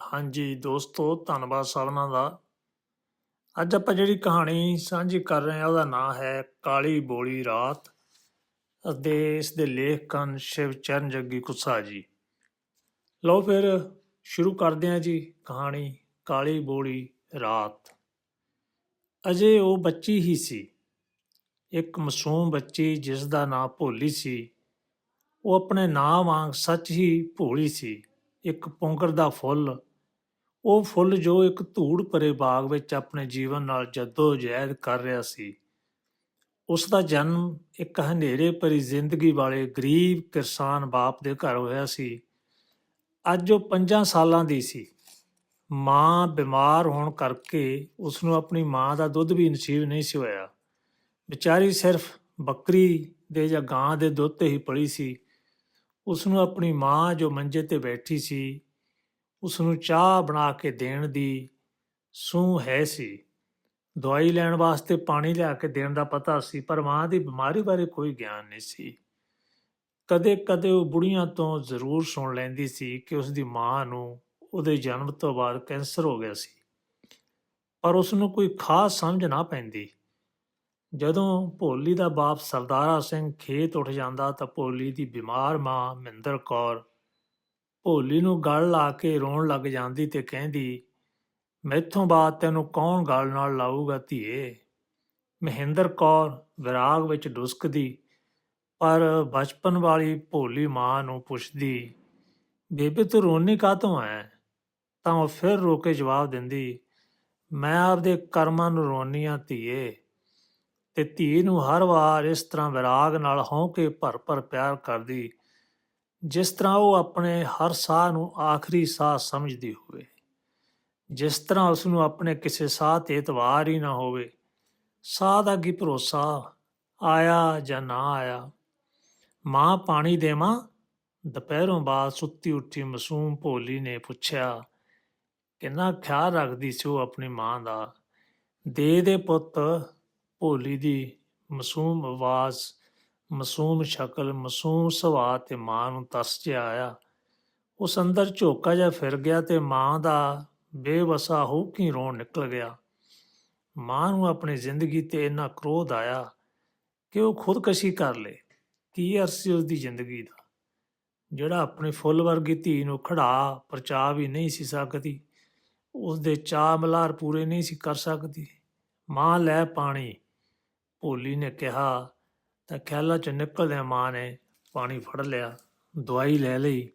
ਹਾਂਜੀ ਦੋਸਤੋ, ਧੰਨਵਾਦ ਸਭਨਾਂ ਦਾ। ਅੱਜ ਆਪਾਂ ਜਿਹੜੀ ਕਹਾਣੀ ਸਾਂਝੀ ਕਰ ਰਹੇ ਹਾਂ, ਉਹਦਾ ਨਾਮ ਹੈ ਕਾਲੀ ਬੋਲੀ ਰਾਤ ਅਤੇ ਇਸ ਦੇ ਲੇਖਕ ਹਨ ਸ਼ਿਵ ਚਰਨ ਜੱਗੀ ਕੁੱਸਾ ਜੀ। ਲਓ ਫਿਰ ਸ਼ੁਰੂ ਕਰਦੇ ਹਾਂ ਜੀ ਕਹਾਣੀ ਕਾਲੀ ਬੋਲੀ ਰਾਤ। ਅਜੇ ਉਹ ਬੱਚੀ ਹੀ ਸੀ। ਇੱਕ ਮਾਸੂਮ ਬੱਚੀ ਜਿਸ ਦਾ ਨਾਂ ਭੋਲੀ ਸੀ। ਉਹ ਆਪਣੇ ਨਾਂ ਵਾਂਗ ਸੱਚ ਹੀ ਭੋਲੀ ਸੀ। ਇੱਕ ਪੁੰਗਰ ਦਾ ਫੁੱਲ ਉਹ ਫੁੱਲ ਜੋ ਇੱਕ ਧੂੜ ਭਰੇ ਬਾਗ ਵਿੱਚ ਆਪਣੇ ਜੀਵਨ ਨਾਲ ਜਹਿਦ ਕਰ ਰਿਹਾ ਸੀ। ਉਸ ਦਾ ਜਨਮ ਇੱਕ ਹਨੇਰੇ ਭਰੀ ਜ਼ਿੰਦਗੀ ਵਾਲੇ ਗਰੀਬ ਕਿਸਾਨ ਬਾਪ ਦੇ ਘਰ ਹੋਇਆ ਸੀ। ਅੱਜ ਉਹ 5 ਸਾਲਾਂ ਦੀ ਸੀ। ਮਾਂ ਬਿਮਾਰ ਹੋਣ ਕਰਕੇ ਉਸ ਨੂੰ ਆਪਣੀ ਮਾਂ ਦਾ ਦੁੱਧ ਵੀ ਨਸੀਬ ਨਹੀਂ ਸੀ ਹੋਇਆ। ਵਿਚਾਰੀ ਸਿਰਫ ਬੱਕਰੀ ਦੇ ਜਾਂ ਗਾਂ ਦੇ ਦੁੱਧ ਤੇ ਹੀ ਪਲੀ ਸੀ। ਉਸ ਨੂੰ ਆਪਣੀ ਮਾਂ ਜੋ ਮੰਜੇ ਤੇ ਬੈਠੀ ਸੀ ਉਸ ਨੂੰ ਚਾਹ ਬਣਾ ਕੇ ਦੇਣ ਦੀ ਸੂਹ ਹੈ ਸੀ। ਦਵਾਈ ਲੈਣ ਵਾਸਤੇ ਪਾਣੀ ਲਿਆ ਕੇ ਦੇਣ ਦਾ ਪਤਾ ਸੀ, ਪਰ ਮਾਂ ਦੀ ਬਿਮਾਰੀ ਬਾਰੇ ਕੋਈ ਗਿਆਨ ਨਹੀਂ ਸੀ। ਕਦੇ-ਕਦੇ ਉਹ ਬੁੜੀਆਂ ਤੋਂ ਜ਼ਰੂਰ ਸੁਣ ਲੈਂਦੀ ਸੀ ਕਿ ਉਸ ਦੀ ਮਾਂ ਨੂੰ ਉਹਦੇ ਜਨਮ ਤੋਂ ਬਾਅਦ ਕੈਂਸਰ ਹੋ ਗਿਆ ਸੀ। ਪਰ ਉਸ ਨੂੰ ਕੋਈ ਖਾਸ ਸਮਝ ਨਾ ਪੈਂਦੀ। ਜਦੋਂ ਭੋਲੀ ਦਾ ਬਾਪ ਸਰਦਾਰਾ ਸਿੰਘ ਖੇਤ ਉੱਠ ਜਾਂਦਾ ਤਾਂ ਭੋਲੀ ਦੀ ਬਿਮਾਰ ਮਾਂ ਮਹਿੰਦਰ ਕੌਰ ਭੋਲੀ ਨੂੰ ਗਲ ਲਾ ਕੇ ਰੋਣ ਲੱਗ ਜਾਂਦੀ ਤੇ ਕਹਿੰਦੀ, ਮੈਥੋਂ ਬਾਅਦ ਤੈਨੂੰ ਕੌਣ ਗਲ ਨਾਲ ਲਾਊਗਾ ਧੀਏ? ਮਹਿੰਦਰ ਕੌਰ ਵਿਰਾਗ ਵਿੱਚ ਡੁਸਕਦੀ, ਪਰ ਬਚਪਨ ਵਾਲੀ ਭੋਲੀ ਮਾਂ ਨੂੰ ਪੁੱਛਦੀ, ਬੇਬੇ ਤੂੰ ਰੋਣੀ ਕਾਤੋਂ ਐ? ਤਾਂ ਉਹ ਫਿਰ ਰੋ ਕੇ ਜਵਾਬ ਦਿੰਦੀ, ਮੈਂ ਆਪਦੇ ਕਰਮਾਂ ਨੂੰ ਰੋਣੀ ਆ ਧੀਏ ਤੇ ਧੀ ਨੂੰ ਹਰ ਵਾਰ ਇਸ ਤਰ੍ਹਾਂ ਵਿਰਾਗ ਨਾਲ ਹੌਂ ਕੇ ਭਰ ਭਰ ਪਿਆਰ ਕਰਦੀ ਜਿਸ ਤਰ੍ਹਾਂ ਉਹ ਆਪਣੇ ਹਰ ਸਾਹ ਨੂੰ ਆਖਰੀ ਸਾਹ ਸਮਝਦੀ ਹੋਵੇ, ਜਿਸ ਤਰ੍ਹਾਂ ਉਸ ਨੂੰ ਆਪਣੇ ਕਿਸੇ ਸਾਹ ਤੇ ਇਤਵਾਰ ਹੀ ਨਾ ਹੋਵੇ, ਸਾਹ ਦਾ ਕੀ ਭਰੋਸਾ? ਆਇਆ ਜਾਂ ਨਾ ਆਇਆ? ਮਾਂ ਪਾਣੀ ਦੇਵਾਂ? ਦੁਪਹਿਰੋਂ ਬਾਅਦ ਸੁੱਤੀ ਉੱਠੀ ਮਾਸੂਮ ਭੋਲੀ ਨੇ ਪੁੱਛਿਆ, ਕਿੰਨਾ ਖਿਆਲ ਰੱਖਦੀ ਸੀ ਉਹ ਆਪਣੀ ਮਾਂ ਦਾ? ਦੇ ਦੇ ਪੁੱਤ, ਭੋਲੀ ਦੀ ਮਾਸੂਮ ਆਵਾਜ਼ ਮਾਸੂਮ ਸ਼ਕਲ, ਮਾਸੂਮ ਸੁਭਾਅ ਤੇ ਮਾਂ ਨੂੰ ਤਰਸ ਜਿਹਾ ਆਇਆ। ਉਸ ਅੰਦਰ ਝੋਕਾ ਜਿਹਾ ਫਿਰ ਗਿਆ ਤੇ ਮਾਂ ਦਾ ਬੇਵਸਾ ਹੋ ਕੇ ਰੋਣ ਨਿਕਲ ਗਿਆ। ਮਾਂ ਨੂੰ ਆਪਣੀ ਜ਼ਿੰਦਗੀ ਤੇ ਇੰਨਾ ਕ੍ਰੋਧ ਆਇਆ ਕਿ ਉਹ ਖੁਦਕਸ਼ੀ ਕਰ ਲੇ। ਕੀ ਅਰਸੀ ਉਸ ਦੀ ਜ਼ਿੰਦਗੀ ਦਾ? ਜਿਹੜਾ ਆਪਣੀ ਫੁੱਲ ਵਰਗੀ ਧੀ ਨੂੰ ਖੜਾ ਪਰਚਾ ਵੀ ਨਹੀਂ ਸੀ ਸਕਦੀ ਉਸ ਦੇ ਚਾਹ ਮਲਾਰ ਪੂਰੇ ਨਹੀਂ ਸੀ ਕਰ ਸਕਦੀ। ਮਾਂ ਲੈ ਪਾਣੀ। ਭੋਲੀ ਨੇ ਕਿਹਾ ਤਾਂ ਖਿਆਲਾਂ 'ਚੋਂ ਨਿਕਲਦਿਆਂ ਮਾਂ ਨੇ, ਪਾਣੀ ਫੜ ਲਿਆ, ਦਵਾਈ ਲੈ ਲਈ।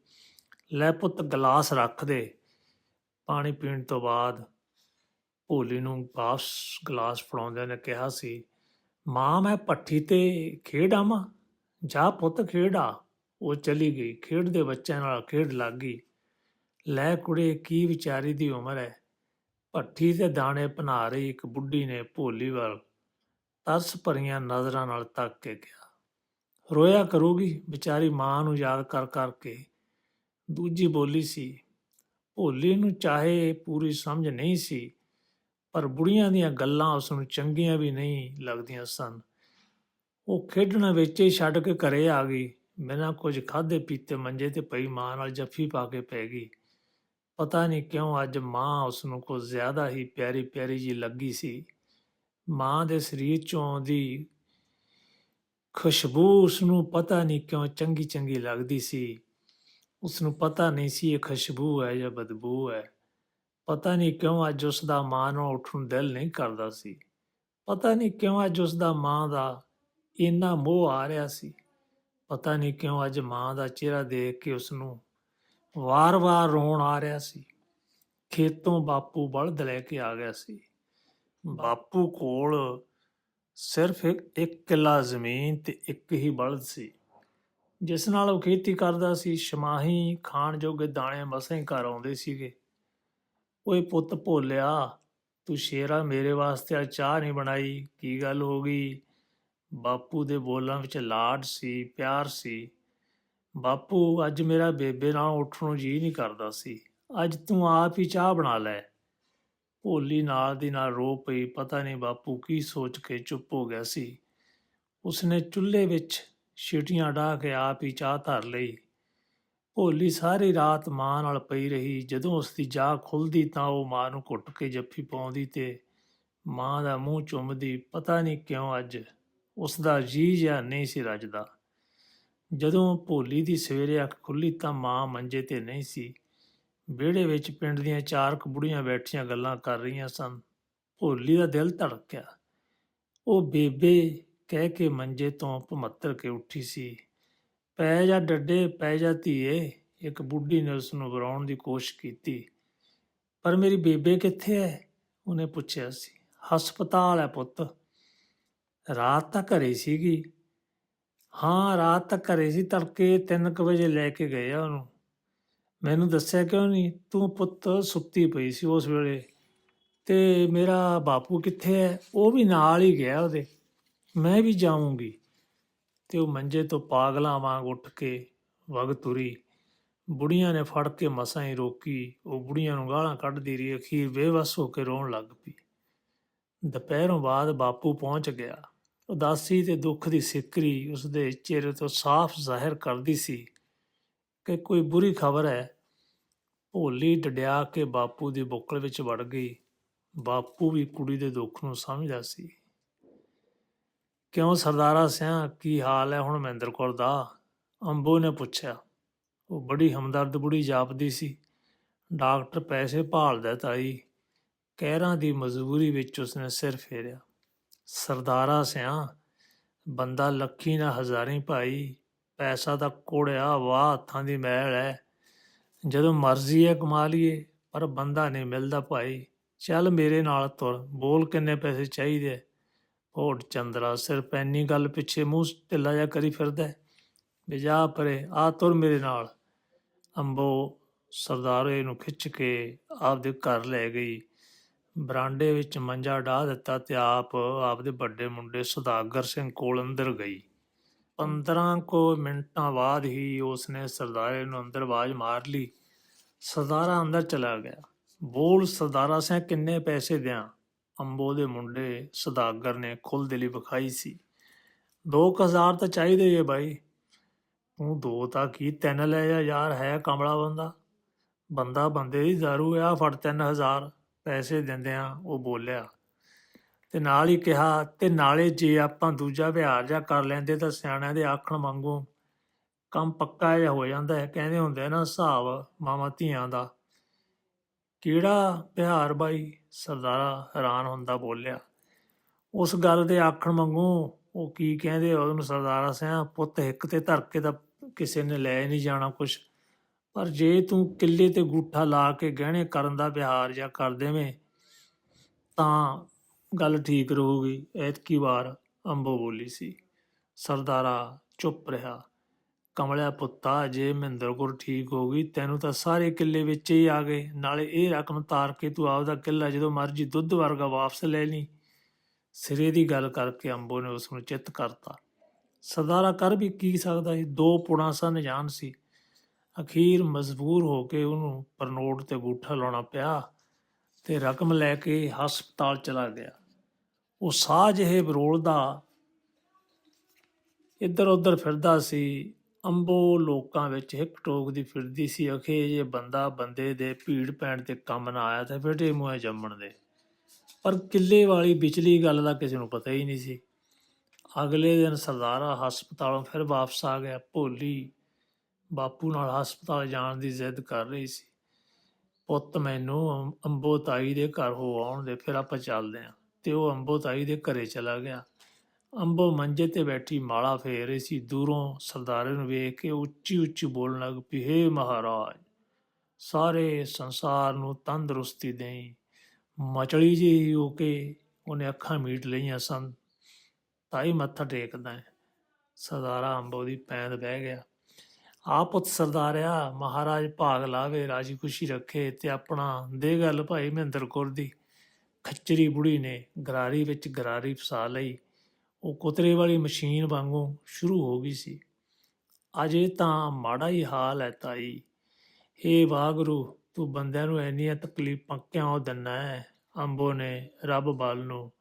ਲੈ ਪੁੱਤ, ਗਲਾਸ ਰੱਖ ਦੇ। ਪਾਣੀ ਪੀਣ ਤੋਂ ਬਾਅਦ ਭੋਲੀ ਨੂੰ ਵਾਪਸ ਗਲਾਸ ਫੜਾਉਂਦਿਆਂ ਨੇ ਕਿਹਾ ਸੀ, ਮਾਂ, ਮੈਂ ਪੱਠੀ ਤੇ ਖੇਡ ਆਵਾਂ? ਜਾ ਪੁੱਤ, ਖੇਡਾ ਉਹ ਚਲੀ ਗਈ। ਖੇਡ ਦੇ ਬੱਚਿਆਂ ਨਾਲ ਖੇਡ ਲੱਗ ਗਈ। ਲੈ ਕੁੜੇ, ਕੀ ਵਿਚਾਰੀ ਦੀ ਉਮਰ ਹੈ ਭੱਠੀ ਤੇ ਦਾਣੇ ਪਨਾ ਰਹੀ ਇੱਕ ਬੁੱਢੀ ਨੇ ਭੋਲੀ ਵੱਲ। ਤਰਸ ਭਰੀਆਂ ਨਜ਼ਰਾਂ ਨਾਲ ਤੱਕ ਕੇ ਗਿਆ। ਰੋਇਆ ਕਰੂਗੀ, ਵਿਚਾਰੀ ਮਾਂ ਨੂੰ ਯਾਦ ਕਰ ਕਰਕੇ ਦੂਜੀ ਬੋਲੀ ਸੀ, ਭੋਲੀ ਨੂੰ ਚਾਹੇ ਪੂਰੀ ਸਮਝ ਨਹੀਂ ਸੀ, ਪਰ ਬੁੜੀਆਂ ਦੀਆਂ ਗੱਲਾਂ ਉਸ ਨੂੰ ਚੰਗੀਆਂ ਵੀ ਨਹੀਂ ਲੱਗਦੀਆਂ ਸਨ। ਉਹ ਖੇਡਣਾ ਵਿੱਚ ਹੀ ਛੱਡ ਕੇ ਘਰੇ ਆ ਗਈ। ਬਿਨਾਂ ਕੁਝ ਖਾਦੇ ਪੀਤੇ ਮੰਜੇ ਤੇ ਪਈ ਮਾਂ ਨਾਲ ਜੱਫੀ ਪਾ ਕੇ ਪੈ ਗਈ। ਪਤਾ ਨਹੀਂ ਕਿਉਂ ਅੱਜ ਮਾਂ ਉਸ ਨੂੰ ਕੁਝ ਜ਼ਿਆਦਾ ਹੀ ਪਿਆਰੀ ਪਿਆਰੀ ਜੀ ਲੱਗੀ ਸੀ। ਮਾਂ ਦੇ ਸਰੀਰ ਚੋਂ ਆਉਂਦੀ ਖੁਸ਼ਬੂ ਉਸ ਨੂੰ ਪਤਾ ਨਹੀਂ ਕਿਉਂ ਚੰਗੀ ਚੰਗੀ ਲੱਗਦੀ ਸੀ। ਉਸ ਨੂੰ ਪਤਾ ਨਹੀਂ ਸੀ ਇਹ ਖੁਸ਼ਬੂ ਹੈ ਜਾਂ ਬਦਬੂ ਹੈ। ਪਤਾ ਨਹੀਂ ਕਿਉਂ ਅੱਜ ਉਸ ਦਾ ਮਾਂ ਨੂੰ ਉੱਠਣ ਦਿਲ ਨਹੀਂ ਕਰਦਾ ਸੀ। ਪਤਾ ਨਹੀਂ ਕਿਉਂ ਅੱਜ ਉਸ ਦਾ ਮਾਂ ਦਾ ਇੰਨਾ ਮੋਹ ਆ ਰਿਹਾ ਸੀ। ਪਤਾ ਨਹੀਂ ਕਿਉਂ ਅੱਜ ਮਾਂ ਦਾ ਚਿਹਰਾ ਦੇਖ ਕੇ ਉਸ ਨੂੰ ਵਾਰ-ਵਾਰ ਰੋਣ ਆ ਰਿਹਾ ਸੀ। ਖੇਤੋਂ ਬਾਪੂ ਬਲਦ ਲੈ ਕੇ ਆ ਗਿਆ ਸੀ। ਬਾਪੂ ਕੋਲ ਸਿਰਫ ਇੱਕ ਕਿੱਲਾ ਜ਼ਮੀਨ ਤੇ ਇੱਕ ਹੀ ਬਲਦ ਸੀ। ਜਿਸ ਨਾਲ ਉਹ ਖੇਤੀ ਕਰਦਾ ਸੀ ਸ਼ਮਾਹੀ ਖਾਣ ਜੋਗੇ ਦਾਣੇ ਮਸੇ ਹੀ ਘਰ ਆਉਂਦੇ ਸੀਗੇ। ਓਏ ਪੁੱਤ ਭੋਲਿਆ, ਤੂੰ ਸ਼ੇਰਾ ਮੇਰੇ ਵਾਸਤੇ ਆ, ਚਾਹ ਨਹੀਂ ਬਣਾਈ, ਕੀ ਗੱਲ ਹੋ ਗਈ? ਬਾਪੂ ਦੇ ਬੋਲਾਂ ਵਿੱਚ ਲਾਡ ਸੀ, ਪਿਆਰ ਸੀ। ਬਾਪੂ ਅੱਜ ਮੇਰਾ ਬੇਬੇ ਨਾਲ ਉੱਠਣ ਨੂੰ ਜੀ ਨਹੀਂ ਕਰਦਾ ਸੀ। ਅੱਜ ਤੂੰ ਆਪ ਹੀ ਚਾਹ ਬਣਾ ਲੈ। ਭੋਲੀ ਨਾਲ ਦੀ ਨਾਲ ਰੋ ਪਈ, ਪਤਾ ਨਹੀਂ ਬਾਪੂ ਕੀ ਸੋਚ ਕੇ ਚੁੱਪ ਹੋ ਗਿਆ ਸੀ। ਉਸਨੇ ਚੁੱਲ੍ਹੇ ਵਿੱਚ ਛਿਟੀਆਂ ਢਾ ਕੇ ਆਪ ਹੀ ਚਾਹ ਧਰ ਲਈ। ਭੋਲੀ ਸਾਰੀ ਰਾਤ ਮਾਂ ਨਾਲ ਪਈ ਰਹੀ। ਜਦੋਂ ਉਸ ਦੀ ਜਾਗ ਖੁੱਲਦੀ ਤਾਂ ਉਹ ਮਾਂ ਨੂੰ ਘੁੱਟ ਕੇ ਜੱਫੀ ਪਾਉਂਦੀ ਤੇ ਮਾਂ ਦਾ ਮੂੰਹ ਚੁੰਮਦੀ, ਪਤਾ ਨਹੀਂ ਕਿਉਂ ਅੱਜ ਉਸ ਦਾ ਜੀ ਜਿਹਾ ਨਹੀਂ ਸੀ ਰੱਜਦਾ। ਜਦੋਂ ਭੋਲੀ ਦੀ ਸਵੇਰੇ ਅੱਖ ਖੁੱਲੀ ਤਾਂ ਮਾਂ ਮੰਜੇ ਤੇ ਨਹੀਂ ਸੀ। ਵਿਹੜੇ ਵਿੱਚ ਪਿੰਡ ਦੀਆਂ ਚਾਰ ਕੁ ਬੁੜੀਆਂ ਬੈਠੀਆਂ ਗੱਲਾਂ ਕਰ ਰਹੀਆਂ ਸਨ। ਭੋਲੀ ਦਾ ਦਿਲ ਧੜਕਿਆ। ਉਹ ਬੇਬੇ ਕਹਿ ਕੇ ਮੰਜੇ ਤੋਂ ਭਮੱਤਰ ਕੇ ਉੱਠੀ ਸੀ। ਪੈ ਜਾ ਡੱਡੇ, ਪੈ ਜਾ ਧੀਏ ਇੱਕ ਬੁੱਢੀ ਨੇ ਉਸ ਨੂੰ ਵਰਾਉਣ ਦੀ ਕੋਸ਼ਿਸ਼ ਕੀਤੀ। ਪਰ ਮੇਰੀ ਬੇਬੇ ਕਿੱਥੇ ਹੈ ਉਹਨੇ ਪੁੱਛਿਆ ਸੀ। ਹਸਪਤਾਲ ਹੈ ਪੁੱਤ। ਰਾਤ ਤਾਂ ਘਰੇ ਸੀਗੀ। ਹਾਂ, ਰਾਤ ਤਾਂ ਘਰੇ ਸੀ, ਤੜਕੇ 3:00 ਵਜੇ ਲੈ ਕੇ ਗਏ ਆ ਉਹਨੂੰ। ਮੈਨੂੰ ਦੱਸਿਆ ਕਿਉਂ ਨਹੀਂ? ਤੂੰ ਪੁੱਤ ਸੁੱਤੀ ਪਈ ਸੀ ਉਸ ਵੇਲੇ ਤੇ ਮੇਰਾ ਬਾਪੂ ਕਿੱਥੇ ਹੈ? ਉਹ ਵੀ ਨਾਲ ਹੀ ਗਿਆ ਉਹਦੇ। ਮੈਂ ਵੀ ਜਾਊਂਗੀ। ਤੇ ਉਹ ਮੰਜੇ ਤੋਂ ਪਾਗਲਾਂ ਵਾਂਗ ਉੱਠ ਕੇ ਵਗ ਤੁਰੀ। ਬੁੜੀਆਂ ਨੇ ਫੜ ਕੇ ਮਸਾਂ ਹੀ ਰੋਕੀ। ਉਹ ਬੁੜੀਆਂ ਨੂੰ ਗਾਲਾਂ ਕੱਢਦੀ ਰਹੀ। ਅਖੀਰ ਬੇਵੱਸ ਹੋ ਕੇ ਰੋਣ ਲੱਗ ਪਈ। ਦੁਪਹਿਰੋਂ ਬਾਅਦ ਬਾਪੂ ਪਹੁੰਚ ਗਿਆ। ਉਦਾਸੀ ਤੇ ਦੁੱਖ ਦੀ ਸਿੱਕਰੀ ਉਸਦੇ ਚਿਹਰੇ ਤੋਂ ਸਾਫ਼ ਜ਼ਾਹਿਰ ਕਰਦੀ ਸੀ। ਕਿ ਕੋਈ ਬੁਰੀ ਖਬਰ ਹੈ। ਭੋਲੀ ਡਡਿਆ ਕੇ ਬਾਪੂ ਦੀ ਬੁੱਕਲ ਵਿੱਚ ਵੜ ਗਈ। ਬਾਪੂ ਵੀ ਕੁੜੀ ਦੇ ਦੁੱਖ ਨੂੰ ਸਮਝਦਾ ਸੀ। ਕਿਉਂ ਸਰਦਾਰਾ ਸਿਆਂ, ਕੀ ਹਾਲ ਹੈ ਹੁਣ ਮਹਿੰਦਰ ਕੌਰ ਦਾ? ਅੰਬੋ ਨੇ ਪੁੱਛਿਆ। ਉਹ ਬੜੀ ਹਮਦਰਦ ਬੁੜੀ ਜਾਪਦੀ ਸੀ। ਡਾਕਟਰ ਪੈਸੇ ਭਾਲਦਾ ਤਾਈ। ਕਹਿਰਾਂ ਦੀ ਮਜਬੂਰੀ ਵਿੱਚ ਉਸਨੇ ਸਿਰ ਫੇਰਿਆ। ਸਰਦਾਰਾ ਸਿਆਂ, ਬੰਦਾ ਲੱਖੀ ਨਾ ਹਜ਼ਾਰੀ ਭਾਈ। ਪੈਸਾ ਤਾਂ ਕੋੜਿਆ ਵਾਹ ਹੱਥਾਂ ਦੀ ਮੈਲ ਹੈ ਜਦੋਂ ਮਰਜ਼ੀ ਹੈ ਕਮਾ ਲਈਏ, ਪਰ ਬੰਦਾ ਨਹੀਂ ਮਿਲਦਾ ਭਾਈ। ਚੱਲ ਮੇਰੇ ਨਾਲ ਤੁਰ, ਬੋਲ ਕਿੰਨੇ ਪੈਸੇ ਚਾਹੀਦੇ? ਭੋਟ ਚੰਦਰਾ ਸਿਰ ਇੰਨੀ ਗੱਲ ਪਿੱਛੇ ਮੂੰਹ ਢਿੱਲਾ ਜਾ ਕਰੀ ਫਿਰਦਾ ਹੈ। ਵੀ ਜਾ ਪਰੇ, ਆ ਤੁਰ ਮੇਰੇ ਨਾਲ। ਅੰਬੋ, ਸਰਦਾਰੇ ਨੂੰ ਖਿੱਚ ਕੇ ਆਪਦੇ ਘਰ ਲੈ ਗਈ। ਬਰਾਂਡੇ ਵਿੱਚ ਮੰਜਾ ਢਾ ਦਿੱਤਾ ਤੇ ਆਪ, ਆਪਦੇ ਵੱਡੇ ਮੁੰਡੇ ਸੁਦਾਗਰ ਸਿੰਘ ਕੋਲ ਅੰਦਰ ਗਈ। 15 ਕੁ ਮਿੰਟਾਂ ਬਾਅਦ ਹੀ ਉਸਨੇ ਸਰਦਾਰੇ ਨੂੰ ਅੰਦਰ ਆਵਾਜ਼ ਮਾਰ ਲਈ। ਸਰਦਾਰਾ ਅੰਦਰ ਚਲਾ ਗਿਆ। ਬੋਲ ਸਰਦਾਰਾ ਸਿੰਘ ਕਿੰਨੇ ਪੈਸੇ ਦਿਆਂ? ਅੰਬੋ ਦੇ ਮੁੰਡੇ ਸੁਦਾਗਰ ਨੇ ਖੁੱਲ ਦਿਲੀ ਵਿਖਾਈ ਸੀ। 2000 ਤਾਂ ਚਾਹੀਦੇ ਏ ਬਾਈ। ਤੂੰ ਦੋ ਤਾਂ ਕੀ ਤਿੰਨ ਲੈ ਜਾ ਯਾਰ, ਹੈ ਕਮਲਾ ਬੰਦਾ? ਬੰਦਾ ਬੰਦੇ ਦੀ ਦਾਰੂ ਆ, ਫੜ 3000 ਪੈਸੇ ਦਿੰਦਿਆਂ ਉਹ ਬੋਲਿਆ ਤੇ ਨਾਲ ਹੀ ਕਿਹਾ, ਤੇ ਨਾਲੇ ਜੇ ਆਪਾਂ ਦੂਜਾ ਵਿਹਾਰ ਜਾਂ ਕਰ ਲੈਂਦੇ ਤਾਂ ਸਿਆਣਿਆਂ ਦੇ ਆਖਣ ਵਾਂਗੂ ਕੰਮ ਪੱਕਾ ਜਿਹਾ ਹੋ ਜਾਂਦਾ ਹੈ। ਕਹਿੰਦੇ ਹੁੰਦੇ ਨਾ ਹਿਸਾਬ ਮਾਵਾਂ ਧੀਆਂ ਦਾ। ਕਿਹੜਾ ਵਿਹਾਰ ਬਾਈ? ਸਰਦਾਰਾ ਹੈਰਾਨ ਹੁੰਦਾ ਬੋਲਿਆ। ਉਸ ਗੱਲ ਦੇ ਆਖਣ ਵਾਂਗੂ ਉਹ ਕੀ ਕਹਿੰਦੇ ਉਹਨੂੰ ਸਰਦਾਰਾ ਸਿਆ, ਪੁੱਤ, ਇੱਕ ਤੇ ਧਰ ਕੇ ਤਾਂ ਕਿਸੇ ਨੇ ਲੈ ਨਹੀਂ ਜਾਣਾ ਕੁਛ। ਪਰ ਜੇ ਤੂੰ ਕਿੱਲੇ ਤੇ ਗੂਠਾ ਲਾ ਕੇ ਗਹਿਣੇ ਕਰਨ ਦਾ ਵਿਹਾਰ ਜਾਂ ਕਰ ਦੇਵੇਂ ਤਾਂ ਗੱਲ ਠੀਕ ਰਹੂਗੀ। ਐਤਕੀ ਵਾਰ ਅੰਬੋ ਬੋਲੀ ਸੀ, ਸਰਦਾਰਾ, ਚੁੱਪ ਰਿਹਾ। ਕਮਲਿਆ ਪੁੱਤਾ, ਜੇ ਮਹਿੰਦਰ ਕੋਲ ਠੀਕ ਹੋ ਗਈ, ਤੈਨੂੰ ਤਾਂ ਸਾਰੇ ਕਿੱਲੇ ਵਿੱਚ ਹੀ ਆ ਗਏ। ਨਾਲੇ ਇਹ ਰਕਮ ਤਾਰ ਕੇ ਤੂੰ ਆਪਦਾ ਕਿੱਲਾ ਜਦੋਂ ਮਰਜ਼ੀ ਦੁੱਧ ਵਰਗਾ ਵਾਪਸ ਲੈ ਲਈ ਸਿਰੇ ਦੀ ਗੱਲ ਕਰਕੇ ਅੰਬੋ ਨੇ ਉਸ ਨੂੰ ਚਿੱਤ ਕਰਤਾ। ਸਰਦਾਰਾ, ਕਰ ਵੀ ਕੀ ਸਕਦਾ ਸੀ? ਦੋ ਪੁਣਾ ਸਨ ਜਾਨ ਸੀ। ਅਖੀਰ ਮਜਬੂਰ ਹੋ ਕੇ ਉਹਨੂੰ ਪਰਨੋਟ ਤੇ ਗੂਠਾ ਲਾਉਣਾ ਪਿਆ ਤੇ ਰਕਮ ਲੈ ਕੇ ਹਸਪਤਾਲ ਚਲਾ ਗਿਆ। ਉਹ ਸਾਹ ਜਿਹੇ ਬਰੋਲਦਾ ਇੱਧਰ ਉੱਧਰ ਫਿਰਦਾ ਸੀ। ਅੰਬੋ ਲੋਕਾਂ ਵਿੱਚ ਹਿੱਕ ਟੋਕਦੀ ਫਿਰਦੀ ਸੀ। ਅਖੇ ਜੇ ਬੰਦਾ ਬੰਦੇ ਦੇ ਭੀੜ ਪੈਣ ਤੇ ਕੰਮ ਨਾ ਆਇਆ ਤਾਂ ਫਿਟੇ ਮੂੰਹ ਜੰਮਣ ਦੇ। ਪਰ ਕਿੱਲੇ ਵਾਲੀ ਵਿਚਲੀ ਗੱਲ ਦਾ ਕਿਸੇ ਨੂੰ ਪਤਾ ਹੀ ਨਹੀਂ ਸੀ। ਅਗਲੇ ਦਿਨ ਸਰਦਾਰਾ ਹਸਪਤਾਲੋਂ ਫਿਰ ਵਾਪਸ ਆ ਗਿਆ। ਭੋਲੀ ਬਾਪੂ ਨਾਲ ਹਸਪਤਾਲ ਜਾਣ ਦੀ ਜ਼ਿੱਦ ਕਰ ਰਹੀ ਸੀ। ਪੁੱਤ, ਮੈਨੂੰ ਅੰਬ- ਅੰਬੋ ਤਾਈ ਦੇ ਘਰ ਹੋ ਆਉਣ ਦੇ, ਫਿਰ ਆਪਾਂ ਚੱਲਦੇ ਆਂ ਤੇ ਉਹ ਅੰਬੋ ਤਾਈ ਦੇ ਘਰੇ ਚਲਾ ਗਿਆ। ਅੰਬੋ ਮੰਜੇ ਤੇ ਬੈਠੀ ਮਾਲਾ ਫੇਰ ਰਹੀ ਸੀ। ਦੂਰੋਂ ਸਰਦਾਰੇ ਨੂੰ ਵੇਖ ਕੇ ਉੱਚੀ ਉੱਚੀ ਬੋਲਣ ਲੱਗ ਪਈ, ਹੇ ਮਹਾਰਾਜ, ਸਾਰੇ ਸੰਸਾਰ ਨੂੰ ਤੰਦਰੁਸਤੀ ਦੇਈ। ਮਚਲੀ ਜੀ ਹੋ ਕੇ ਉਹਨੇ ਅੱਖਾਂ ਮੀਟ ਲਈਆਂ ਸਨ। ਤਾਈ ਮੱਥਾ ਟੇਕਦਾ ਹੈ। ਸਰਦਾਰਾ ਅੰਬੋ ਦੀ ਪੈਂਦ ਬਹਿ ਗਿਆ। ਆ ਪੁੱਤ ਸਰਦਾਰਿਆ, ਮਹਾਰਾਜ ਭਾਗ ਲਾਵੇ, ਰਾਜੀ ਖੁਸ਼ੀ ਰੱਖੇ ਤੇ ਆਪਣਾ ਦੇ ਗੱਲ ਭਾਈ ਮਹਿੰਦਰ ਕੌਰ ਦੀ। ਖੱਚਰੀ ਬੁੜੀ ਨੇ ਗਰਾਰੀ ਵਿੱਚ ਗਰਾਰੀ ਫਸਾ ਲਈ। ਉਹ ਕੁਤਰੇ ਵਾਲੀ ਮਸ਼ੀਨ ਵਾਂਗੂ ਸ਼ੁਰੂ ਹੋ ਗਈ ਸੀ। ਅਜੇ ਤਾਂ ਮਾੜਾ ਹੀ ਹਾਲ ਹੈ ਤਾਈ। ਏ ਵਾਗਰੂ, ਤੂੰ ਬੰਦਿਆਂ ਨੂੰ ਇੰਨੀਆਂ ਤਕਲੀਫਾਂ ਕਿਉਂ ਦਿੰਦਾ ਹੈ? ਅੰਬੋ ਨੇ ਰੱਬ ਵੱਲ ਨੂੰ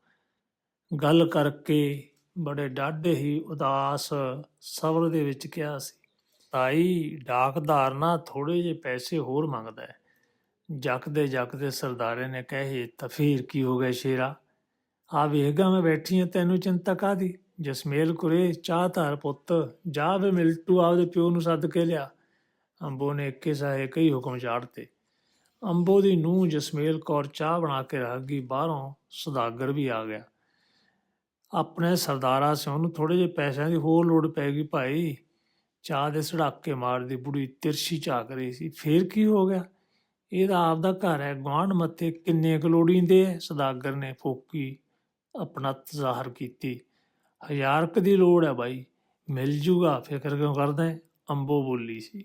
ਗੱਲ ਕਰਕੇ ਬੜੇ ਡਾਢੇ ਹੀ ਉਦਾਸ ਸਬਰ ਦੇ ਵਿੱਚ ਕਿਹਾ ਸੀ। ਤਾਈ, ਡਾਕਦਾਰ ਨਾ ਥੋੜੇ ਜਿਹੇ ਪੈਸੇ ਹੋਰ ਮੰਗਦਾ ਹੈ। ਜਕਦੇ ਜਕਦੇ ਸਰਦਾਰੇ ਨੇ ਕਹੇ, ਤਾਂ ਫੇਰ ਕੀ ਹੋ ਗਿਆ ਸ਼ੇਰਾ? ਆ ਵੇਖਗਾ ਮੈਂ ਬੈਠੀ ਆ, ਤੈਨੂੰ ਚਿੰਤਾ ਕਾਦੀ ਜਸਮੇਲ ਕੁਰੇ ਚਾਹ ਧਾਰ ਪੁੱਤ, ਜਾ ਵੇ ਮਿਲਟੂ ਆਪਦੇ ਪਿਓ ਨੂੰ ਸੱਦ ਕੇ ਲਿਆ। ਅੰਬੋ ਨੇ ਇੱਕੇ ਸਾਹੇ ਕਈ ਹੁਕਮ ਚਾੜਤੇ ਅੰਬੋ ਦੀ ਨੂੰਹ ਜਸਮੇਲ ਕੌਰ ਚਾਹ ਬਣਾ ਕੇ ਰੱਖ ਗਈ, ਬਾਹਰੋਂ ਸੁਦਾਗਰ ਵੀ ਆ ਗਿਆ। ਆਪਣੇ ਸਰਦਾਰਾ ਸੇ ਨੂੰ ਥੋੜੇ ਜਿਹੇ ਪੈਸਿਆਂ ਦੀ ਹੋਰ ਲੋੜ ਪੈ ਗਈ ਭਾਈ। ਚਾਹ ਦੇ ਸੜਾਕੇ ਮਾਰਦੀ ਬੁੜੀ ਤਿਰਛੀ ਝਾਕ ਰਹੀ ਸੀ। ਫੇਰ ਕੀ ਹੋ ਗਿਆ? ਇਹਦਾ ਆਪਦਾ ਘਰ ਹੈ, ਗੁਆਂਢ ਮੱਥੇ ਕਿੰਨੇ ਕੁ ਲੋੜੀਂਦੇ ਐ? ਸਦਾਗਰ ਨੇ ਫੋਕੀ ਆਪਣਾ ਜ਼ਾਹਰ ਕੀਤੀ। ਹਜ਼ਾਰ ਕੁ ਦੀ ਲੋੜ ਹੈ ਬਾਈ, ਮਿਲ ਜੂਗਾ, ਫਿਕਰ ਕਿਉਂ ਕਰਦਾ ਹੈ ਅੰਬੋ ਬੋਲੀ ਸੀ।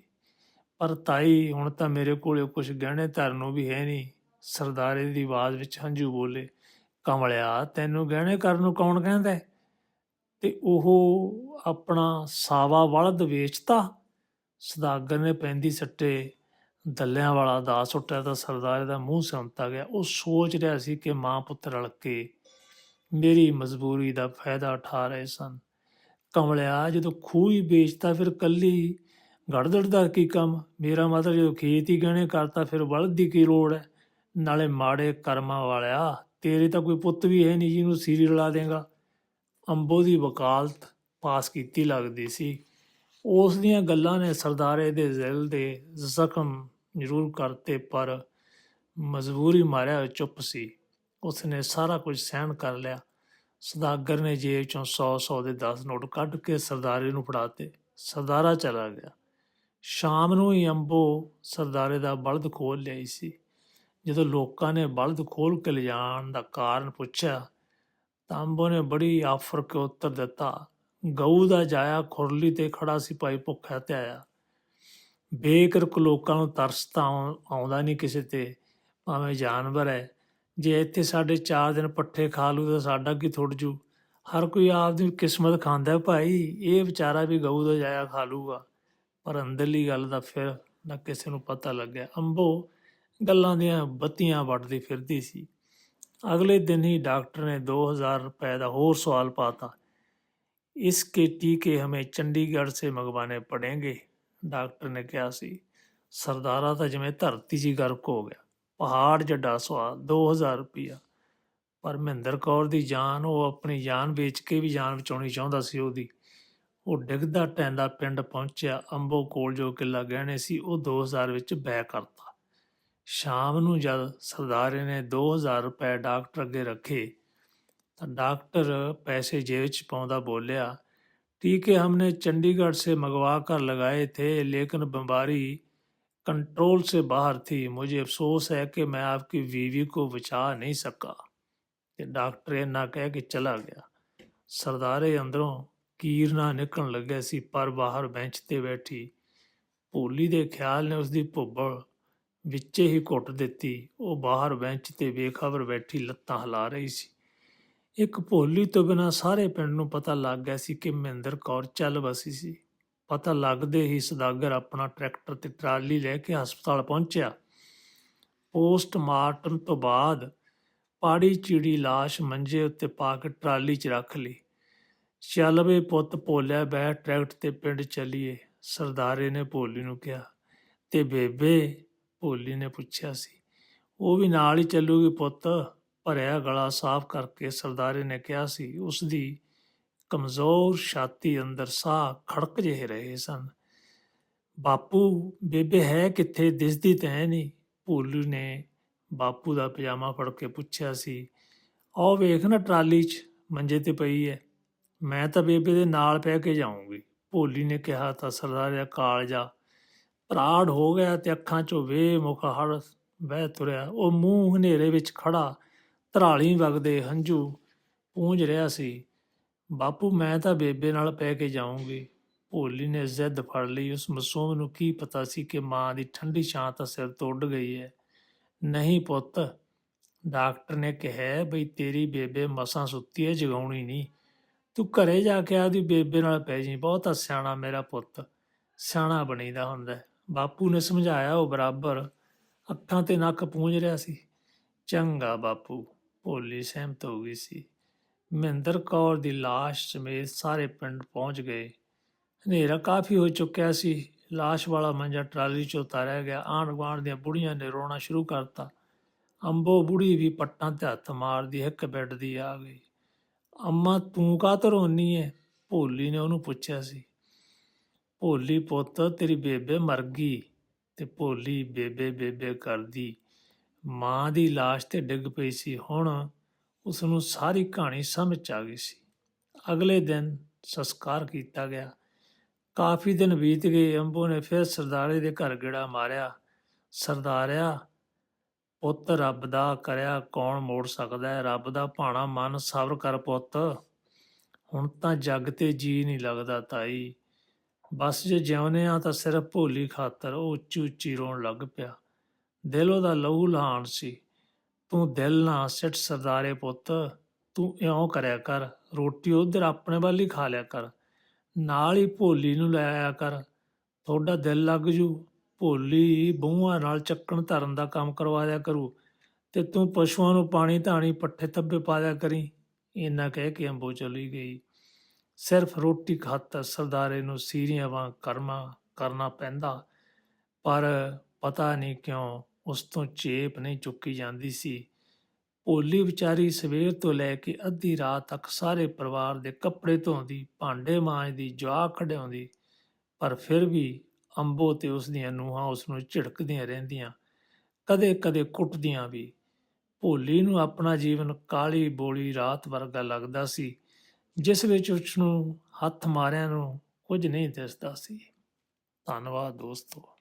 ਪਰ ਤਾਈ, ਹੁਣ ਤਾਂ ਮੇਰੇ ਕੋਲੇ ਕੁਝ ਗਹਿਣੇ ਧਰਨ ਨੂੰ ਵੀ ਹੈ ਨਹੀਂ। ਸਰਦਾਰੇ ਦੀ ਆਵਾਜ਼ ਵਿੱਚ ਹੰਝੂ ਬੋਲੇ, ਕਮਲਿਆ, ਤੈਨੂੰ ਗਹਿਣੇ ਕਰਨ ਨੂੰ ਕੌਣ ਕਹਿੰਦਾ ਹੈ? ਤੇ ਉਹ ਆਪਣਾ ਸਾਵਾ ਵਲਦ ਵੇਚਤਾ? ਸਦਾਗਰ ਨੇ ਪੈਂਦੀ ਸੱਟੇ ਦੱਲਿਆਂ ਵਾਲਾ ਦਾ ਸੁੱਟਿਆ ਤਾਂ ਸਰਦਾਰੇ ਦਾ ਮੂੰਹ ਸੰਤਾ ਗਿਆ। ਉਹ ਸੋਚ ਰਿਹਾ ਸੀ ਕਿ ਮਾਂ ਪੁੱਤ ਰਲ ਕੇ ਮੇਰੀ ਮਜਬੂਰੀ ਦਾ ਫਾਇਦਾ ਉਠਾ ਰਹੇ ਸਨ। ਕਮਲਿਆ, ਜਦੋਂ ਖੂਹ ਹੀ ਵੇਚਤਾ, ਫਿਰ ਕੱਲੀ ਗੜਦੜ ਦਾ ਕੀ ਕੰਮ? ਮੇਰਾ ਮਤਲਬ ਜਦੋਂ ਖੇਤ ਹੀ ਗਹਿਣੇ ਕਰਤਾ, ਫਿਰ ਬਲਦ ਦੀ ਕੀ ਲੋੜ ਹੈ? ਨਾਲੇ ਮਾੜੇ ਕਰਮਾਂ ਵਾਲਿਆ, ਤੇਰੇ ਤਾਂ ਕੋਈ ਪੁੱਤ ਵੀ ਹੈ ਨਹੀਂ ਜਿਹਨੂੰ ਸੀਰੀ ਰਲਾ ਦੇਗਾ। ਅੰਬੋ ਦੀ ਵਕਾਲਤ ਪਾਸ ਕੀਤੀ ਲੱਗਦੀ ਸੀ। ਉਸ ਦੀਆਂ ਗੱਲਾਂ ਨੇ ਸਰਦਾਰੇ ਦੇ ਦਿਲ ਦੇ ਜ਼ਖਮ ਜ਼ਰੂਰ ਕਰਤੇ ਪਰ ਮਜਬੂਰੀ ਮਾਰਿਆ ਚੁੱਪ ਸੀ। ਉਸਨੇ ਸਾਰਾ ਕੁਝ ਸਹਿਣ ਕਰ ਲਿਆ। ਸਦਾਗਰ ਨੇ ਜੇਬ ਚੋਂ 100 100 ਦੇ 10 ਨੋਟ ਕੱਢ ਕੇ ਸਰਦਾਰੇ ਨੂੰ ਫੜਾਤੇ ਸਰਦਾਰਾ ਚਲਾ ਗਿਆ। ਸ਼ਾਮ ਨੂੰ ਹੀ ਅੰਬੋ ਸਰਦਾਰੇ ਦਾ ਬਲਦ ਖੋਲ ਲਿਆਈ ਸੀ। ਜਦੋਂ ਲੋਕਾਂ ਨੇ ਬਲਦ ਖੋਲ ਕੇ ਲਿਜਾਣ ਦਾ ਕਾਰਨ ਪੁੱਛਿਆ, ਤਾਂ ਅੰਬੋ ਨੇ ਬੜੀ ਆਫਰ ਕੇ ਉੱਤਰ ਦਿੱਤਾ, ਗਊ ਦਾ ਜਾਇਆ ਖੁਰਲੀ ਤੇ ਖੜਾ ਸੀ ਭਾਈ ਭੁੱਖਾ ਤੇ ਆਇਆ ਬੇਕਰਕ ਲੋਕਾਂ ਨੂੰ ਤਰਸ ਤਾਂ ਆਉ- ਆਉਂਦਾ ਨਹੀਂ ਕਿਸੇ ਤੇ ਭਾਵੇਂ ਜਾਨਵਰ ਹੈ ਜੇ ਇੱਥੇ ਸਾਡੇ 4 ਦਿਨ ਪੱਠੇ ਖਾ ਲੂ ਤਾਂ ਸਾਡਾ ਕੀ ਥੁੱਟ ਜੂ ਹਰ ਕੋਈ ਆਪਦੀ ਕਿਸਮਤ ਖਾਂਦਾ ਹੈ ਭਾਈ ਇਹ ਵਿਚਾਰਾ ਵੀ ਗਊ ਦਾ ਜਾਇਆ ਖਾ ਲੂਗਾ ਪਰ ਅੰਦਰਲੀ ਗੱਲ ਦਾ ਫਿਰ ਨਾ ਕਿਸੇ ਨੂੰ ਪਤਾ ਲੱਗਿਆ ਅੰਬੋ ਗੱਲਾਂ ਦੀਆਂ ਬੱਤੀਆਂ ਵੱਟਦੀ ਫਿਰਦੀ ਸੀ ਅਗਲੇ ਦਿਨ ਹੀ ਡਾਕਟਰ ਨੇ 2000 रुपए ਦਾ ਹੋਰ सवाल पाता इसके टीके हमें चंडीगढ़ से मंगवाने पड़ेंगे ਡਾਕਟਰ ਨੇ ਕਿਹਾ ਸੀ, ਸਰਦਾਰਾ ਤਾਂ ਜਿਵੇਂ ਧਰਤੀ 'ਚ ਗਰਕ ਹੋ ਗਿਆ, ਪਹਾੜ ਜੱਡਾ ਸਵਾਲ 2000 ਰੁਪਇਆ ਪਰ ਮਹਿੰਦਰ ਕੌਰ ਦੀ ਜਾਨ, ਉਹ ਆਪਣੀ ਜਾਨ ਵੇਚ ਕੇ ਵੀ ਜਾਨ ਬਚਾਉਣੀ ਚਾਹੁੰਦਾ ਸੀ ਉਹਦੀ। ਉਹ ਡਿੱਗਦਾ ਟੈਂਦਾ ਪਿੰਡ ਪਹੁੰਚਿਆ, ਅੰਬੋ ਕੋਲ ਜੋ ਕਿੱਲਾ ਗਹਿਣੇ ਸੀ, ਉਹ 2000 ਵਿੱਚ ਬੈ ਕਰਤਾ। ਸ਼ਾਮ ਨੂੰ ਜਦ ਸਰਦਾਰੇ ਨੇ 2000 ਰੁਪਏ ਡਾਕਟਰ ਅੱਗੇ ਰੱਖੇ, ਤਾਂ ਡਾਕਟਰ ਪੈਸੇ ਜੇਬ 'ਚ ਪਾਉਂਦਾ ਬੋਲਿਆ टीके हमने चंडीगढ़ से मंगवा कर लगाए थे लेकिन बीमारी कंट्रोल से बाहर थी मुझे अफसोस है कि मैं आपकी बीवी को बचा नहीं सका ਤੇ ਡਾਕਟਰ ਇਹਨਾਂ ਕਹਿ ਕੇ ਚਲਾ ਗਿਆ ਸਰਦਾਰੇ ਅੰਦਰੋਂ ਕੀਰਨਾ ਨਿਕਲਣ ਲੱਗਿਆ ਸੀ ਪਰ ਬਾਹਰ ਬੈਂਚ ਤੇ ਬੈਠੀ ਭੋਲੀ ਦੇ ਖਿਆਲ ਨੇ ਉਸ ਦੀ ਭੁੱਬਲ ਵਿੱਚੇ ਹੀ ਘੁੱਟ ਦਿੱਤੀ ਉਹ ਬਾਹਰ ਬੈਂਚ ਤੇ ਬੇਖਬਰ ਬੈਠੀ ਲੱਤਾਂ ਹਿਲਾ ਰਹੀ ਸੀ ਇੱਕ ਭੋਲੀ ਤੋਂ ਬਿਨਾਂ ਸਾਰੇ ਪਿੰਡ ਨੂੰ ਪਤਾ ਲੱਗ ਗਿਆ ਸੀ ਕਿ ਮਹਿੰਦਰ ਕੌਰ ਚੱਲ ਵਸੀ ਸੀ। ਪਤਾ ਲੱਗਦੇ ਹੀ ਸਦਾਗਰ ਆਪਣਾ ਟਰੈਕਟਰ ਤੇ ਟਰਾਲੀ ਲੈ ਕੇ ਹਸਪਤਾਲ ਪਹੁੰਚਿਆ। ਪੋਸਟਮਾਰਟਮ ਤੋਂ ਬਾਅਦ ਪਾੜੀ ਚਿੜੀ ਲਾਸ਼ ਮੰਜੇ ਉੱਤੇ ਪਾ ਕੇ ਟਰਾਲੀ 'ਚ ਰੱਖ ਲਈ। ਚੱਲ ਵੇ ਪੁੱਤ ਭੋਲਿਆ ਬੈਠ ਟਰੈਕਟਰ ਤੇ ਪਿੰਡ ਚੱਲੀਏ, ਸਰਦਾਰੇ ਨੇ ਭੋਲੀ ਨੂੰ ਕਿਹਾ ਤੇ ਬੇਬੇ ਭੋਲੀ ਨੇ ਪੁੱਛਿਆ ਸੀ। ਉਹ ਵੀ ਨਾਲ ਹੀ ਚੱਲੂਗੀ ਪੁੱਤ। ਭਰਿਆ ਗਲਾ ਸਾਫ਼ ਕਰਕੇ ਸਰਦਾਰੇ ਨੇ ਕਿਹਾ ਸੀ ਉਸ ਦੀ ਕਮਜ਼ੋਰ ਛਾਤੀ ਅੰਦਰ ਸਾਹ ਖੜਕ ਜਿਹੇ ਰਹੇ ਸਨ। ਬਾਪੂ, ਬੇਬੇ ਹੈ ਕਿੱਥੇ? ਦਿਸਦੀ ਤਾਂ ਹੈ ਨਹੀਂ। ਭੋਲੂ ਨੇ ਬਾਪੂ ਦਾ ਪਜਾਮਾ ਫੜ ਕੇ ਪੁੱਛਿਆ ਸੀ ਉਹ ਵੇਖ ਨਾ ਟਰਾਲੀ 'ਚ, ਮੰਜੇ ਤੇ ਪਈ ਹੈ। ਮੈਂ ਤਾਂ ਬੇਬੇ ਦੇ ਨਾਲ ਪੈ ਕੇ ਜਾਊਂਗੀ। ਭੋਲੀ ਨੇ ਕਿਹਾ ਤਾਂ ਸਰਦਾਰਿਆ ਕਾਲਜਾ ਭਰਾੜ ਹੋ ਗਿਆ ਤੇ ਅੱਖਾਂ 'ਚੋਂ ਵੇ ਮੁਖ ਹੜ ਵਹਿ ਤੁਰਿਆ। ਉਹ ਮੂੰਹ ਹਨੇਰੇ ਵਿੱਚ ਖੜਾ ਧਰਾਲੀ ਵਗਦੇ ਹੰਝੂ ਪੂੰਝ ਰਿਹਾ ਸੀ। ਬਾਪੂ, ਮੈਂ ਤਾਂ ਬੇਬੇ ਨਾਲ ਪੈ ਕੇ ਜਾਊਂਗੀ। ਭੋਲੀ ਨੇ ਜ਼ਿੱਦ ਫੜ ਲਈ। ਉਸ ਮਾਸੂਮ ਨੂੰ ਕੀ ਪਤਾ ਸੀ ਕਿ ਮਾਂ ਦੀ ਠੰਡੀ ਛਾਂ ਤਾਂ ਸਿਰ ਤੋਂ ਉੱਡ ਗਈ ਹੈ। ਨਹੀਂ ਪੁੱਤ, ਡਾਕਟਰ ਨੇ ਕਿਹਾ ਬਈ ਤੇਰੀ ਬੇਬੇ ਮਸਾਂ ਸੁੱਤੀ ਹੈ, ਜਗਾਉਣੀ ਨਹੀਂ। ਤੂੰ ਘਰੇ ਜਾ ਕੇ ਆਦੀ ਬੇਬੇ ਨਾਲ ਪੈ ਜੀ ਬਹੁਤਾ ਸਿਆਣਾ ਮੇਰਾ ਪੁੱਤ, ਸਿਆਣਾ ਬਣੀਦਾ ਹੁੰਦਾ ਬਾਪੂ ਨੇ ਸਮਝਾਇਆ ਉਹ ਬਰਾਬਰ। ਅੱਖਾਂ ਤੇ ਨੱਕ ਪੂੰਝ ਰਿਹਾ ਸੀ। ਚੰਗਾ ਬਾਪੂ ਭੋਲੀ ਸਹਿਮਤ ਹੋ ਗਈ ਸੀ। ਮਹਿੰਦਰ ਕੌਰ ਦੀ ਲਾਸ਼ ਸਮੇਤ ਸਾਰੇ ਪਿੰਡ ਪਹੁੰਚ ਗਏ। ਹਨੇਰਾ ਕਾਫੀ ਹੋ ਚੁੱਕਿਆ ਸੀ। ਲਾਸ਼ ਵਾਲਾ ਮੰਜਾ ਟਰਾਲੀ 'ਚ ਉਤਾਰਿਆ ਗਿਆ। ਆਂਢ ਗੁਆਂਢ ਦੀਆਂ ਬੁੜੀਆਂ ਨੇ ਰੋਣਾ ਸ਼ੁਰੂ ਕਰਤਾ। ਅੰਬੋ ਬੁੜੀ ਵੀ ਪੱਟਾਂ ਤੇ ਹੱਥ ਮਾਰਦੀ ਇੱਕ ਬੈੱਡ ਦੀ ਆ ਗਈ। ਅੰਮਾ, ਤੂੰ ਕਾਹਤੋਂ ਰੋਨੀ ਐ? ਭੋਲੀ ਨੇ ਉਹਨੂੰ ਪੁੱਛਿਆ ਸੀ। ਭੋਲੀ ਪੁੱਤ, ਤੇਰੀ ਬੇਬੇ ਮਰ ਗਈ। ਤੇ ਭੋਲੀ ਬੇਬੇ ਬੇਬੇ ਕਰਦੀ ਮਾਂ ਦੀ ਲਾਸ਼ ਤੇ ਡਿੱਗ ਪਈ ਸੀ। ਹੁਣ ਉਸ ਨੂੰ ਸਾਰੀ ਕਹਾਣੀ ਸਮਝ 'ਚ ਆ ਗਈ ਸੀ। ਅਗਲੇ ਦਿਨ ਸੰਸਕਾਰ ਕੀਤਾ ਗਿਆ। ਕਾਫੀ ਦਿਨ ਬੀਤ ਗਏ। ਅੰਬੂ ਨੇ ਫਿਰ ਸਰਦਾਰੇ ਦੇ ਘਰ ਗੇੜਾ ਮਾਰਿਆ। ਸਰਦਾਰਿਆ, ਪੁੱਤ ਰੱਬ ਦਾ ਕਰਿਆ ਕੌਣ ਮੋੜ ਸਕਦਾ ਹੈ? ਰੱਬ ਦਾ ਭਾਣਾ ਮਨ ਸਬਰ ਕਰ ਪੁੱਤ। ਹੁਣ ਤਾਂ ਜੱਗ ਤੇ ਜੀ ਨਹੀਂ ਲੱਗਦਾ ਤਾਈ। ਬਸ ਜੇ ਜਿਉਂਦੇ ਆ ਤਾਂ ਸਿਰਫ ਭੋਲੀ ਖਾਤਰ ਉਹ ਉੱਚੀ ਉੱਚੀ ਰੋਣ ਲੱਗ ਪਿਆ। ਦਿਲ ਉਹਦਾ ਲਹੂ ਲਹਾਨ ਸੀ। ਤੂੰ ਦਿਲ ਨਾ ਸਿੱਟ ਸਰਦਾਰੇ ਪੁੱਤ, ਤੂੰ ਇਉਂ ਕਰਿਆ ਕਰ, ਰੋਟੀ ਉਧਰ ਆਪਣੇ ਵੱਲ ਹੀ ਖਾ ਲਿਆ ਕਰ, ਨਾਲ ਹੀ ਭੋਲੀ ਨੂੰ ਲੈ ਆਇਆ ਕਰ, ਤੁਹਾਡਾ ਦਿਲ ਲੱਗ ਜੂ, ਭੋਲੀ ਬਹੂਆਂ ਨਾਲ ਚੱਕਣ ਧਰਨ ਦਾ ਕੰਮ ਕਰਵਾ ਦਿਆ ਕਰੂ, ਤੇ ਤੂੰ ਪਸ਼ੂਆਂ ਨੂੰ ਪਾਣੀ ਧਾਣੀ ਪੱਠੇ ਥੱਬੇ ਪਾ ਦਿਆ ਕਰੀ। ਇੰਨਾ ਕਹਿ ਕੇ ਅੰਬੋ ਚਲੀ ਗਈ। ਸਿਰਫ ਰੋਟੀ ਖਾਤਰ ਸਰਦਾਰੇ ਨੂੰ ਸੀਰੀਆਂ ਵਾਂ ਕਰਮਾ ਕਰਨਾ ਪੈਂਦਾ, ਪਰ ਪਤਾ ਨਹੀਂ ਕਿਉਂ ਉਸ ਤੋਂ ਚੇਪ ਨਹੀਂ ਚੁੱਕੀ ਜਾਂਦੀ ਸੀ। ਭੋਲੀ ਵਿਚਾਰੀ ਸਵੇਰ ਤੋਂ ਲੈ ਕੇ ਅੱਧੀ ਰਾਤ ਤੱਕ ਸਾਰੇ ਪਰਿਵਾਰ ਦੇ ਕੱਪੜੇ ਧੋਂਦੀ, ਭਾਂਡੇ ਮਾਂਜਦੀ, ਜਵਾਕ ਖਡਾਉਂਦੀ, ਪਰ ਫਿਰ ਵੀ ਅੰਬੋ ਤੇ ਉਸ ਦੀਆਂ ਨੂੰਹਾਂ ਉਸ ਨੂੰ ਝਿੜਕਦੀਆਂ ਰਹਿੰਦੀਆਂ, ਕਦੇ-ਕਦੇ ਕੁੱਟਦੀਆਂ ਵੀ। ਭੋਲੀ ਨੂੰ ਆਪਣਾ ਜੀਵਨ ਕਾਲੀ ਬੋਲੀ ਰਾਤ ਵਰਗਾ ਲੱਗਦਾ ਸੀ, ਜਿਸ ਵਿੱਚ ਉਸ ਨੂੰ ਹੱਥ ਮਾਰਿਆਂ ਨੂੰ ਕੁਝ ਨਹੀਂ ਦਿਸਦਾ ਸੀ। ਧੰਨਵਾਦ ਦੋਸਤੋ।